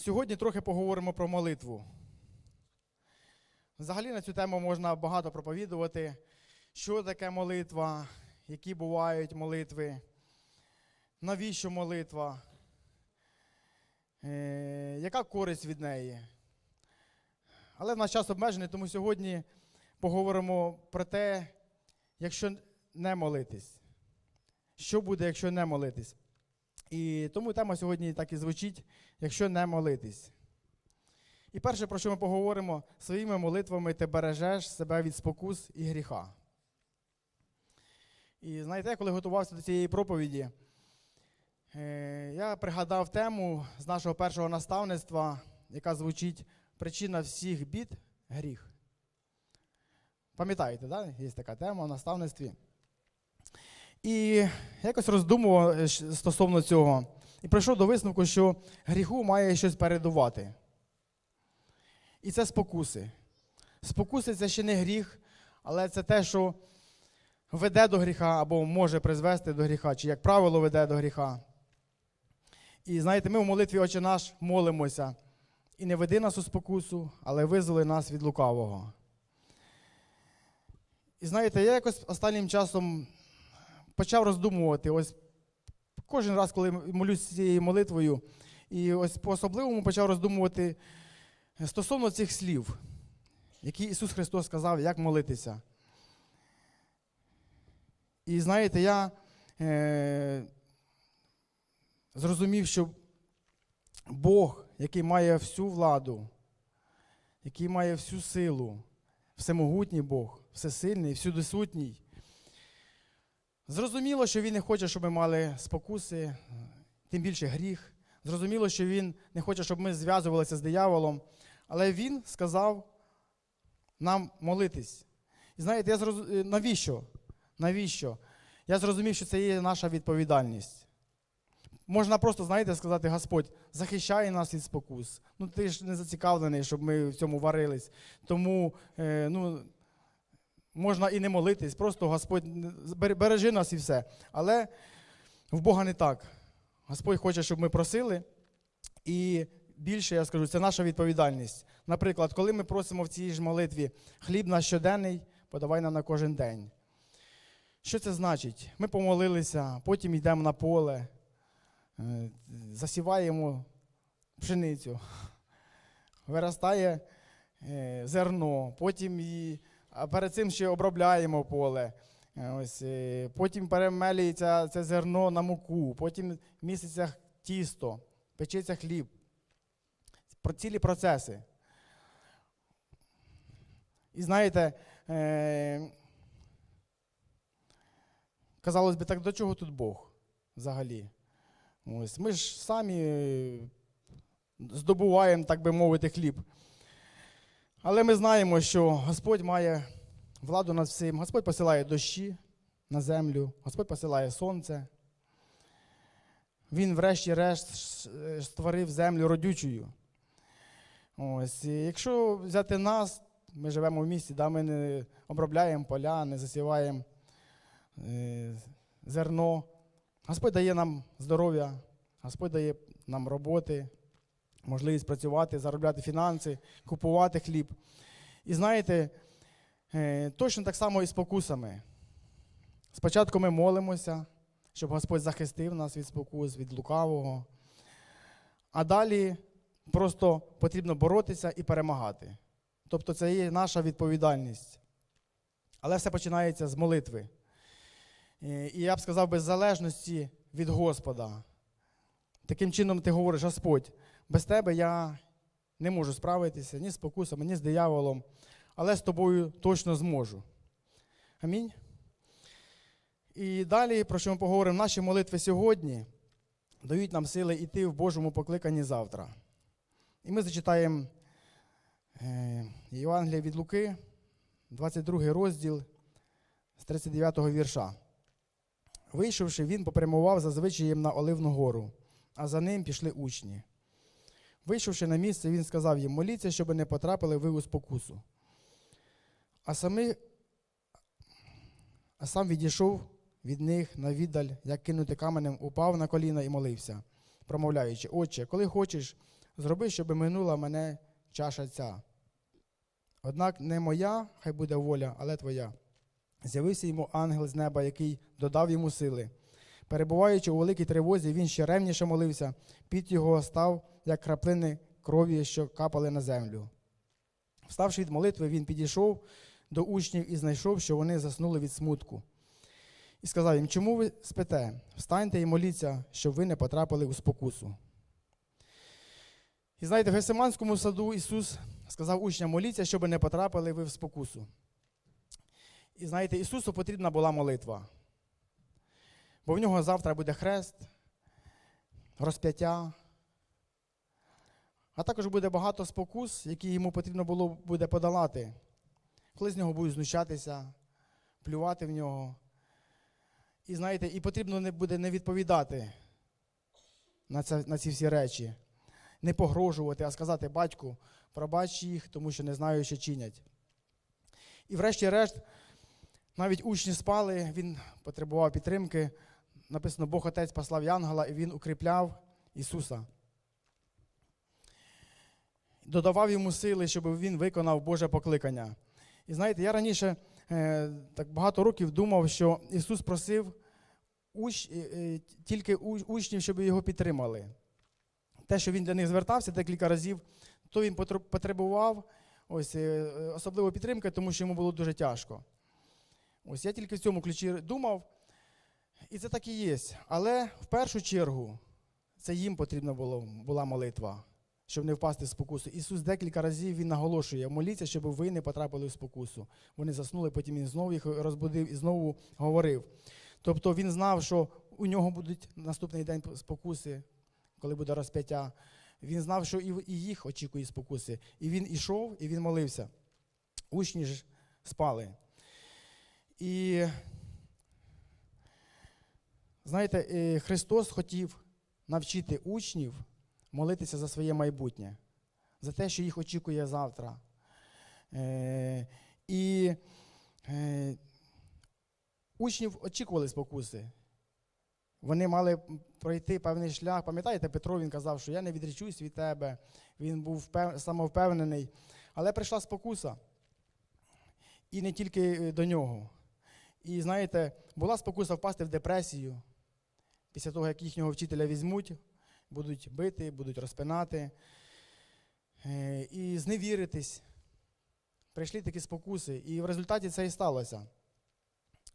Сьогодні трохи поговоримо про молитву. Взагалі на цю тему можна багато проповідувати, що таке молитва, які бувають молитви, навіщо молитва, е, яка користь від неї. Але в нас час обмежений, тому сьогодні поговоримо про те, якщо не молитись. Що буде, якщо не молитись? І тому тема сьогодні так і звучить, якщо не молитись. І перше, про що ми поговоримо, своїми молитвами ти бережеш себе від спокус і гріха. І знаєте, коли готувався до цієї проповіді, е, я пригадав тему з нашого першого наставництва, яка звучить Причина всіх бід гріх. Пам'ятаєте, да? є така тема в наставництві. І якось роздумував е, стосовно цього. І прийшов до висновку, що гріху має щось передувати. І це спокуси. Спокуси це ще не гріх, але це те, що веде до гріха або може призвести до гріха, чи, як правило, веде до гріха. І знаєте, ми в молитві Отче наш молимося. І не веди нас у спокусу, але визволи нас від лукавого. І знаєте, я якось останнім часом почав роздумувати. Ось кожен раз, коли молюсь цією молитвою, і ось по-особливому почав роздумувати стосовно цих слів, які Ісус Христос сказав, як молитися. І знаєте, я е, зрозумів, що Бог, який має всю владу, який має всю силу, всемогутній Бог, всесильний, всюдисутній, Зрозуміло, що він не хоче, щоб ми мали спокуси, тим більше гріх. Зрозуміло, що він не хоче, щоб ми зв'язувалися з дияволом. Але він сказав нам молитись. І знаєте, я зроз... е, навіщо? Навіщо? Я зрозумів, що це є наша відповідальність. Можна просто, знаєте, сказати, Господь, захищай нас від спокус. Ну, ти ж не зацікавлений, щоб ми в цьому варились. Тому, е, ну, можна і не молитись, просто Господь бере- бережи нас і все. Але в Бога не так. Господь хоче, щоб ми просили. І більше я скажу, це наша відповідальність. Наприклад, коли ми просимо в цій ж молитві хліб наш щоденний, подавай нам на кожен день. Що це значить? Ми помолилися, потім йдемо на поле, е, засіваємо пшеницю, виростає е, зерно, потім і а перед цим ще обробляємо поле. Е, Ось, е, потім перемелюється це зерно на муку, потім місяця тісто, печеться хліб. Про цілі процеси. І знаєте, е, казалось би, так до чого тут Бог взагалі? Ось, ми ж самі е, здобуваємо, так би мовити, хліб. Але ми знаємо, що Господь має владу над всім. Господь посилає дощі на землю, Господь посилає сонце. Він, врешті-решт, створив землю родючою. Ось, і якщо взяти нас, ми живемо в місті, да, ми не обробляємо поля, не засіваємо е, зерно. Господь дає нам здоров'я, Господь дає нам роботи, можливість працювати, заробляти фінанси, купувати хліб. І знаєте, е, точно так само і з спокусами. Спочатку ми молимося, щоб Господь захистив нас від спокус, від лукавого. А далі просто потрібно боротися і перемагати. Тобто це є наша відповідальність. Але все починається з молитви. Е, І я б сказав, без залежності від Господа. Таким чином ти говориш, Господь, без тебе я не можу справитися ні з спокусами, ні з дияволом, але з тобою точно зможу. Амінь. І далі, про що ми поговоримо, наші молитви сьогодні дають нам сили йти в Божому покликанні завтра. І ми зачитаємо е, Євангелія від Луки, 22 розділ з 39 вірша. Вийшовши, він попрямував за звичаєм на Оливну гору, а за ним пішли учні. Вийшовши на місце, він сказав їм: моліться, щоб не потрапили ви у спокусу. А, самі, а сам відійшов від них на віддаль, як кинути каменем, упав на коліна і молився, промовляючи: Отче, коли хочеш, зроби, щоб минула мене чаша ця. Однак не моя, хай буде воля, але твоя. З'явився йому ангел з неба, який додав йому сили. Перебуваючи у великій тривозі, він ще ревніше молився, під його став, як краплини крові, що капали на землю. Вставши від молитви, він підійшов до учнів і знайшов, що вони заснули від смутку. І сказав їм, чому ви спите? Встаньте і моліться, щоб ви не потрапили у спокусу. І знаєте, в Гесиманському саду Ісус сказав учням, моліться, щоб не потрапили ви в спокусу. І знаєте, Ісусу потрібна була молитва. Бо в нього завтра буде хрест, розп'яття. А також буде багато спокус, які йому потрібно було буде подолати. Коли з нього будуть знущатися, плювати в нього. І знаєте, і потрібно не буде не відповідати на, це, на ці всі речі, не погрожувати, а сказати батьку, пробач їх, тому що не знаю, що чинять. І врешті-решт, навіть учні спали, він потребував підтримки. Написано, Бог Отець послав Янгела, і він укріпляв Ісуса. Додавав йому сили, щоб він виконав Боже покликання. І знаєте, я раніше е, так багато років думав, що Ісус просив уч, е, е, тільки учнів, щоб його підтримали. Те, що він для них звертався декілька разів, то він потребував ось, е, е, особливо підтримки, тому що йому було дуже тяжко. Ось я тільки в цьому ключі думав, і це так і є. Але в першу чергу це їм потрібна було, була молитва, щоб не впасти в спокусу. Ісус декілька разів Він наголошує, моліться, щоб ви не потрапили в спокусу. Вони заснули, потім він знову їх розбудив і знову говорив. Тобто він знав, що у нього будуть наступний день спокуси, коли буде розп'яття. Він знав, що і їх очікує спокуси. І він ішов, і він молився. Учні ж спали. І знаєте, е, Христос хотів навчити учнів молитися за своє майбутнє, за те, що їх очікує завтра. Е, І е, учнів очікували спокуси. Вони мали пройти певний шлях. Пам'ятаєте, Петро він казав, що я не відречусь від тебе. Він був самовпевнений. Але прийшла спокуса. І не тільки до нього. І знаєте, була спокуса впасти в депресію після того, як їхнього вчителя візьмуть, будуть бити, будуть розпинати е, і зневіритись. Прийшли такі спокуси, і в результаті це і сталося.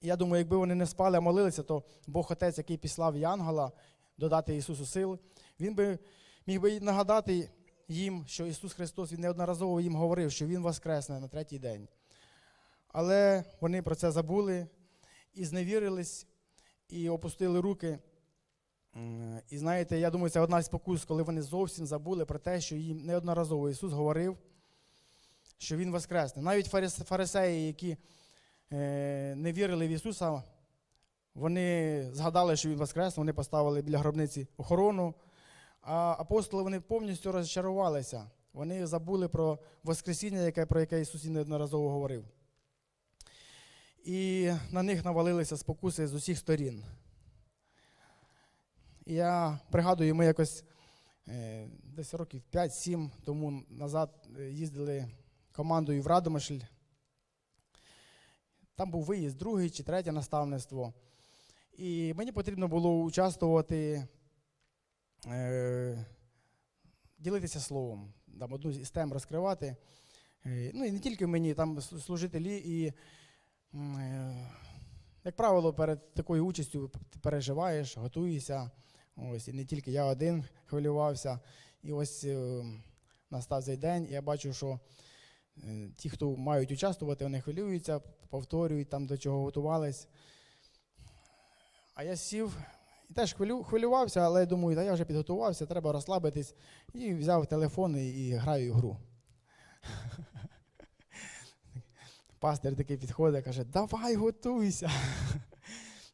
Я думаю, якби вони не спали, а молилися, то Бог Отець, який післав Янгела додати Ісусу сил, Він би міг би нагадати їм, що Ісус Христос Він неодноразово їм говорив, що Він воскресне на третій день. Але вони про це забули і зневірились, і опустили руки. І знаєте, я думаю, це одна з спокус, коли вони зовсім забули про те, що їм неодноразово Ісус говорив, що Він воскресне. Навіть фарисеї, які е, не вірили в Ісуса, вони згадали, що Він воскресне, вони поставили біля гробниці охорону. А апостоли вони повністю розчарувалися. Вони забули про Воскресіння, про яке Ісус неодноразово говорив. І на них навалилися спокуси з усіх сторін. Я пригадую, ми якось е, десь років 5-7 тому назад е, їздили командою в Радомишль. Там був виїзд, другий чи третє наставництво. І мені потрібно було участвувати, е, ділитися словом, там одну з тем розкривати. Ну і не тільки мені, там служителі, і, як правило, перед такою участю переживаєш, готуєшся. Ось, і не тільки я один хвилювався. І ось е, настав цей день, і я бачу, що е, ті, хто мають участвувати, вони хвилюються, повторюють там, до чого готувались. А я сів і теж хвилю, хвилювався, але я думаю, та я вже підготувався, треба розслабитись. І взяв телефон і, і граю гру. Пастир такий підходить, каже, давай готуйся.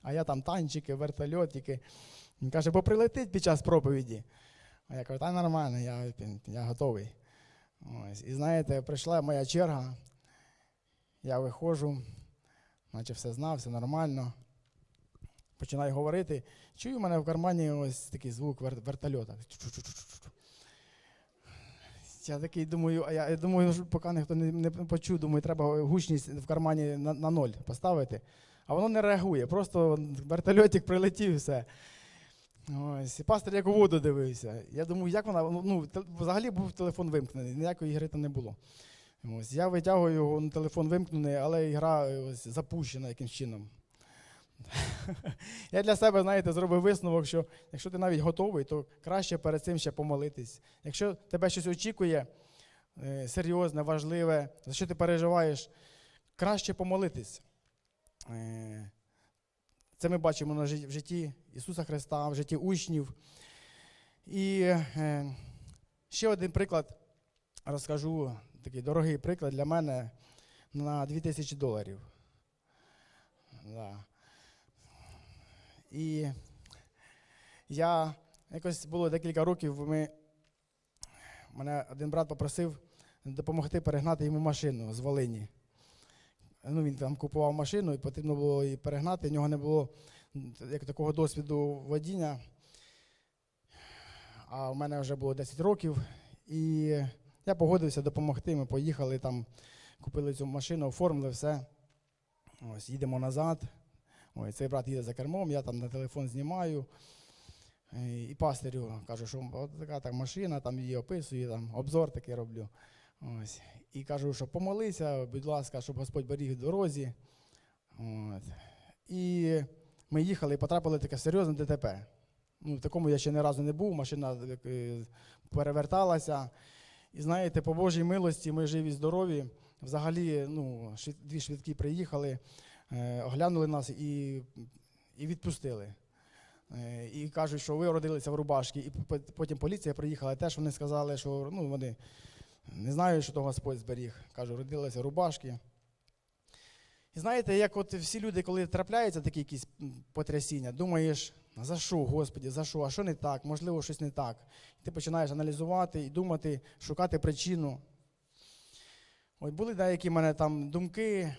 А я там танчики, вертольотики. Він каже, бо прилетить під час проповіді. А я кажу, та нормально, я, я готовий. Ось. І знаєте, прийшла моя черга, я виходжу, наче все знав, все нормально. Починаю говорити. Чую, в мене в кармані ось такий звук вер- вертольота. Я такий думаю, я, думаю, що поки ніхто не, не почув, думаю, треба гучність в кармані на, на ноль поставити. А воно не реагує. Просто вертольотик прилетів і все. Ось. І пастор як у воду дивився. Я думаю, як вона. ну, Ну, взагалі був телефон вимкнений, ніякої гри там не було. Ось. Я витягую його, ну, телефон вимкнений, але гра е, ось, запущена якимсь чином. Я для себе, знаєте, зробив висновок, що якщо ти навіть готовий, то краще перед цим ще помолитись. Якщо тебе щось очікує, е, серйозне, важливе, за що ти переживаєш, краще помолитись. Це ми бачимо в житті Ісуса Христа, в житті учнів. І е, ще один приклад розкажу, такий дорогий приклад для мене на 2000 доларів. Да. І я якось було декілька років. Ми, мене один брат попросив допомогти перегнати йому машину з Волині. Ну, він там купував машину і потрібно було її перегнати. У нього не було як такого досвіду водіння. А в мене вже було 10 років. І я погодився допомогти. Ми поїхали там, купили цю машину, оформили все. Ось, їдемо назад. Ой, цей брат їде за кермом, я там на телефон знімаю. І пастирю кажу, що от така там машина, там її описую, там обзор такий роблю. Ось. І кажу, що помолися, будь ласка, щоб Господь беріг в дорозі. От. І ми їхали і потрапили в таке серйозне ДТП. Ну, в такому я ще ні разу не був, машина е, переверталася. І знаєте, по Божій милості ми живі, здорові. Взагалі, ну, дві швидкі приїхали, е, оглянули нас і, і відпустили. Е, І кажуть, що ви родилися в Рубашки. І потім поліція приїхала, теж вони сказали, що ну, вони не знають, що то Господь зберіг. Кажу, родилися Рубашки. І знаєте, як от всі люди, коли трапляються такі якісь потрясіння, думаєш, за що, Господі, за що, а що не так, можливо, щось не так. І ти починаєш аналізувати і думати, шукати причину. Ой, були деякі в мене там думки.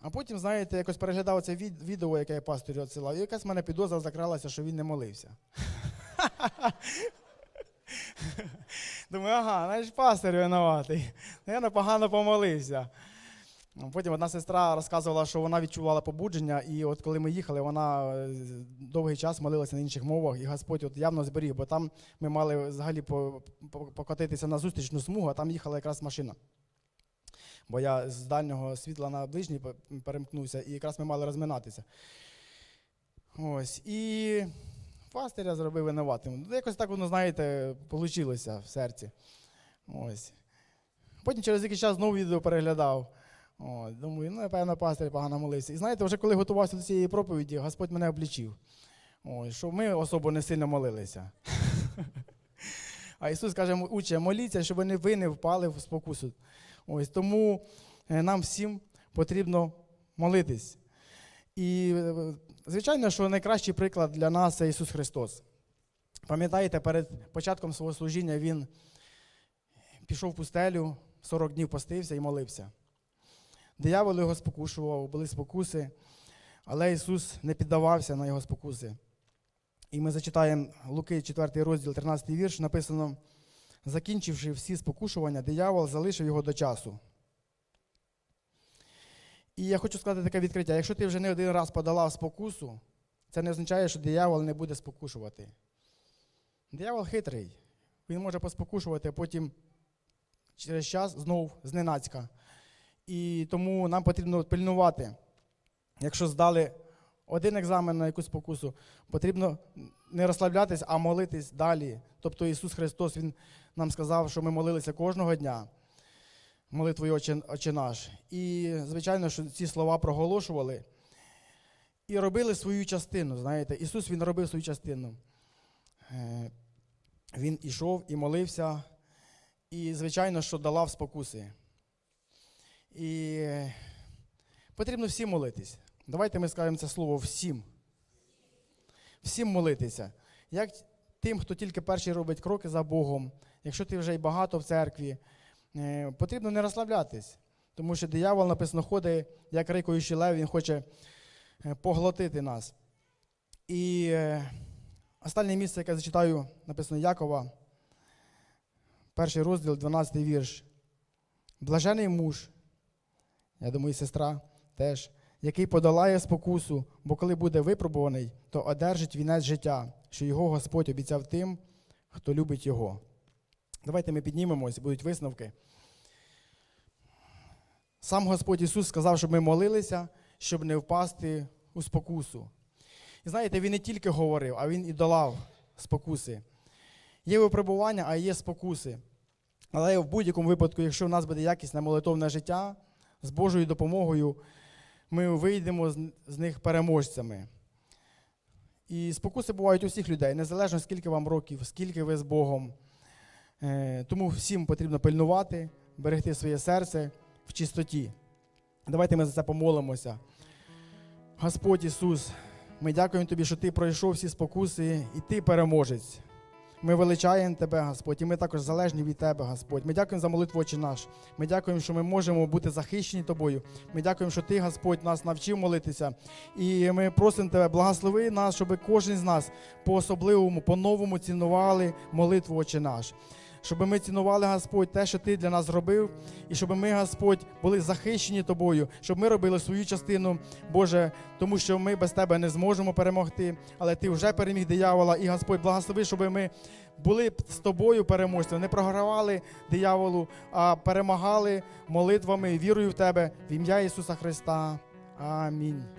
А потім, знаєте, якось переглядав це відео, яке я пастирю відсилав, і якась в мене підозра закралася, що він не молився. Думаю, ага, значить пастир винуватий. Ну, Я непогано помолився. Ну, Потім одна сестра розказувала, що вона відчувала побудження, і от коли ми їхали, вона е, довгий час молилася на інших мовах, і Господь от явно зберіг, бо там ми мали взагалі по- по- покотитися на зустрічну смугу, а там їхала якраз машина. Бо я з дальнього світла на ближній перемкнувся, і якраз ми мали розминатися. Ось. І пастиря зробив винуватим. Ну, Якось так воно, знаєте, вийшло в серці. Ось. Потім через якийсь час знову відео переглядав. О, думаю, ну, напевно, пастир погано молився. І знаєте, вже коли готувався до цієї проповіді, Господь мене облічив. Ой, що ми особо не сильно молилися. А Ісус каже, уче, моліться, щоб ви не впали в спокусу. Ось тому е, нам всім потрібно молитись. І, е, звичайно, що найкращий приклад для нас це Ісус Христос. Пам'ятаєте, перед початком свого служіння Він пішов в пустелю, 40 днів постився і молився. Диявол його спокушував, були спокуси, але Ісус не піддавався на його спокуси. І ми зачитаємо Луки, 4 розділ, 13 вірш, написано: закінчивши всі спокушування, диявол залишив його до часу. І я хочу сказати таке відкриття: якщо ти вже не один раз подолав спокусу, це не означає, що диявол не буде спокушувати. Диявол хитрий. Він може поспокушувати, а потім через час знов зненацька. І тому нам потрібно пильнувати. Якщо здали один екзамен на якусь спокусу, потрібно не розслаблятись, а молитись далі. Тобто Ісус Христос Він нам сказав, що ми молилися кожного дня. Молитвою «Отче- наш. І, звичайно, що ці слова проголошували і робили свою частину. Знаєте, Ісус Він робив свою частину. Е, Він ішов і молився, і, звичайно, що долав спокуси. І е, потрібно всім молитись. Давайте ми скажемо це слово всім. Всім молитися. Як тим, хто тільки перший робить кроки за Богом, якщо ти вже й багато в церкві, потрібно не розслаблятись. Тому що диявол написано ходить, як рикуючий лев, він хоче е, поглотити нас. І е, останнє місце, яке зачитаю, написано Якова, перший розділ, 12 вірш. Блажений муж, я думаю, і сестра теж, який подолає спокусу, бо коли буде випробуваний, то одержить вінець життя, що його Господь обіцяв тим, хто любить його. Давайте ми піднімемось, будуть висновки. Сам Господь Ісус сказав, щоб ми молилися, щоб не впасти у спокусу. І знаєте, Він не тільки говорив, а Він і долав спокуси. Є випробування, а є спокуси. Але в будь-якому випадку, якщо в нас буде якісне молитовне життя, з Божою допомогою ми вийдемо з- них переможцями. І спокуси бувають у всіх людей, незалежно скільки вам років, скільки ви з Богом. Е, Тому всім потрібно пильнувати, берегти своє серце в чистоті. Давайте ми за це помолимося. Господь Ісус, ми дякуємо Тобі, що Ти пройшов всі спокуси і Ти переможець. Ми величаємо Тебе, Господь, і ми також залежні від Тебе, Господь. Ми дякуємо за молитву Отче наш. Ми дякуємо, що ми можемо бути захищені Тобою. Ми дякуємо, що Ти, Господь, нас навчив молитися. І ми просимо Тебе, благослови нас, щоб кожен з нас по-особливому, по-новому цінували молитву Отче наш. Щоб ми цінували, Господь, те, що Ти для нас зробив, і щоб ми, Господь, були захищені Тобою, щоб ми робили свою частину, Боже, тому що ми без Тебе не зможемо перемогти, але Ти вже переміг диявола. І Господь, благослови, щоб ми були з тобою переможцями, не програвали дияволу, а перемагали молитвами, вірою в Тебе в ім'я Ісуса Христа. Амінь.